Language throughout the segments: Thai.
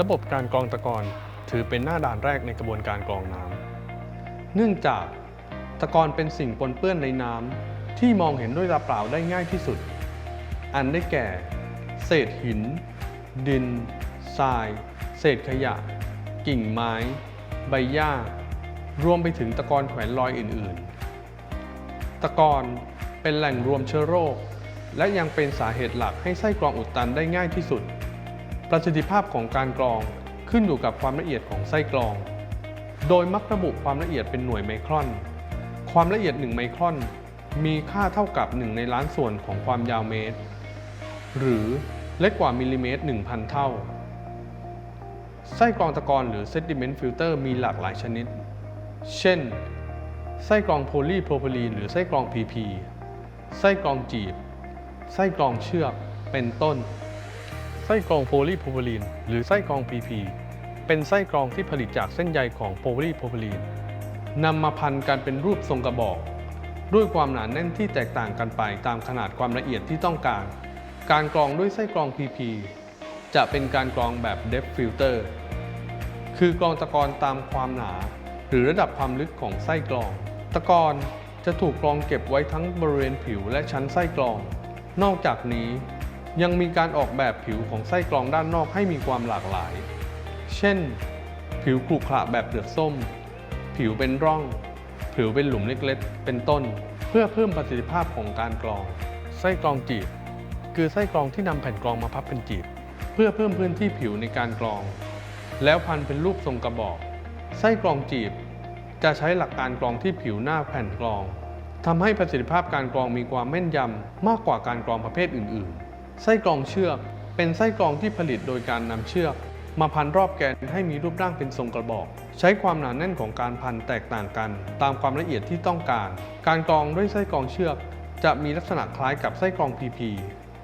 ระบบการกรองตะกอนถือเป็นหน้าด่านแรกในกระบวนการกรองน้ำ เนื่องจากตะกอนเป็นสิ่งปนเปื้อนในน้ำที่มองเห็นด้วยตาเปล่าได้ง่ายที่สุด อันได้แก่ เศษหิน ดิน ทราย เศษขยะ กิ่งไม้ ใบหญ้า รวมไปถึงตะกอนแขวนลอยอื่น ๆ ตะกอนเป็นแหล่งรวมเชื้อโรค และยังเป็นสาเหตุหลักให้ไส้กรองอุดตันได้ง่ายที่สุด ประสิทธิภาพของการกรองขึ้นอยู่กับความละเอียดของไส้กรอง โดยมักระบุความละเอียดเป็นหน่วยไมครอน ความละเอียด 1 ไมครอน มีค่าเท่ากับ 1 ในล้านส่วนของความยาวเมตร หรือเล็กกว่ามิลลิเมตร 1,000 เท่า ไส้กรองตะกอนหรือ sediment filter มีหลากหลายชนิด เช่น ไส้กรองโพลีโพรพิลีนหรือไส้กรอง PP ไส้กรองจีบ ไส้กรองเชือก เป็นต้น ส้กรองโพลีโพรพิลีน หรือไส้กรอง PP เป็นไส้กรองที่ผลิตจากเส้นใยของโพลีโพรพิลีนนำมาพันกันเป็นรูปทรงกระบอก ด้วยความหนาแน่นที่แตกต่างกันไปตามขนาดความละเอียดที่ต้องการ การกรองด้วยไส้กรอง PP จะเป็นการกรองแบบ depth filter คือกรองตะกอนตามความหนา หรือระดับความลึกของไส้กรอง ตะกอนจะถูกกรองเก็บไว้ทั้งบริเวณผิวและชั้นไส้กรอง นอกจากนี้ ยังมีการออกแบบผิวของไส้กรองด้านนอกให้มีความหลากหลาย เช่น ผิวขรุขระแบบเปลือกส้ม ผิวเป็นร่อง ผิวเป็นหลุมเล็กๆ เป็นต้น เพื่อเพิ่มประสิทธิภาพของการกรอง ไส้กรองจีบ คือไส้กรองที่นำแผ่นกรองมาพับเป็นจีบ เพื่อเพิ่มพื้นที่ผิวในการกรอง แล้วพันเป็นรูปทรงกระบอก ไส้กรองจีบ จะใช้หลักการกรองที่ผิวหน้าแผ่นกรองทำให้ประสิทธิภาพการกรองมีความแม่นยำมากกว่าการกรองประเภทอื่น ๆ ไส้กรองเชือก เป็นไส้กรองที่ผลิตโดยการนำเชือก มาพันรอบแกนให้มีรูปร่างเป็นทรงกระบอก ใช้ความหนาแน่นของการพันแตกต่างกัน ตามความละเอียดที่ต้องการ การกรองด้วยไส้กรองเชือก จะมีลักษณะคล้ายกับไส้กรอง PP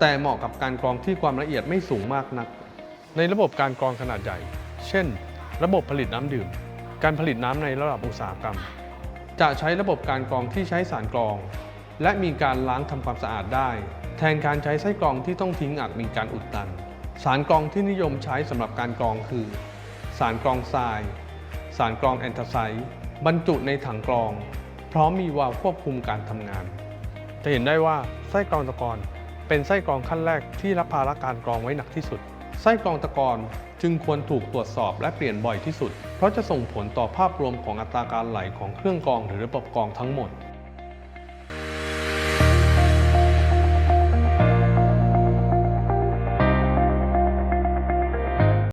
แต่เหมาะกับการกรองที่ความละเอียดไม่สูงมากนัก ในระบบการกรองขนาดใหญ่ เช่น ระบบผลิตน้ำดื่ม การผลิตน้ำในระดับอุตสาหกรรม จะใช้ระบบการกรองที่ใช้สารกรอง และมีการล้างทำความสะอาดได้ แทนการใช้ไส้กรองที่ต้องทิ้งอาจมีการอุดตัน สารกรองที่นิยมใช้สำหรับการกรองคือ สารกรองทราย สารกรองแอนทาไซด์บรรจุในถังกรอง พร้อมมีวาล์วควบคุมการทำงาน จะเห็นได้ว่าไส้กรองตะกอนเป็นไส้กรองขั้นแรกที่รับภาระการกรองไว้หนักที่สุด ไส้กรองตะกอนจึงควรถูกตรวจสอบและเปลี่ยนบ่อยที่สุด เพราะจะส่งผลต่อภาพรวมของอัตราการไหลของเครื่องกรองหรือระบบกรองทั้งหมด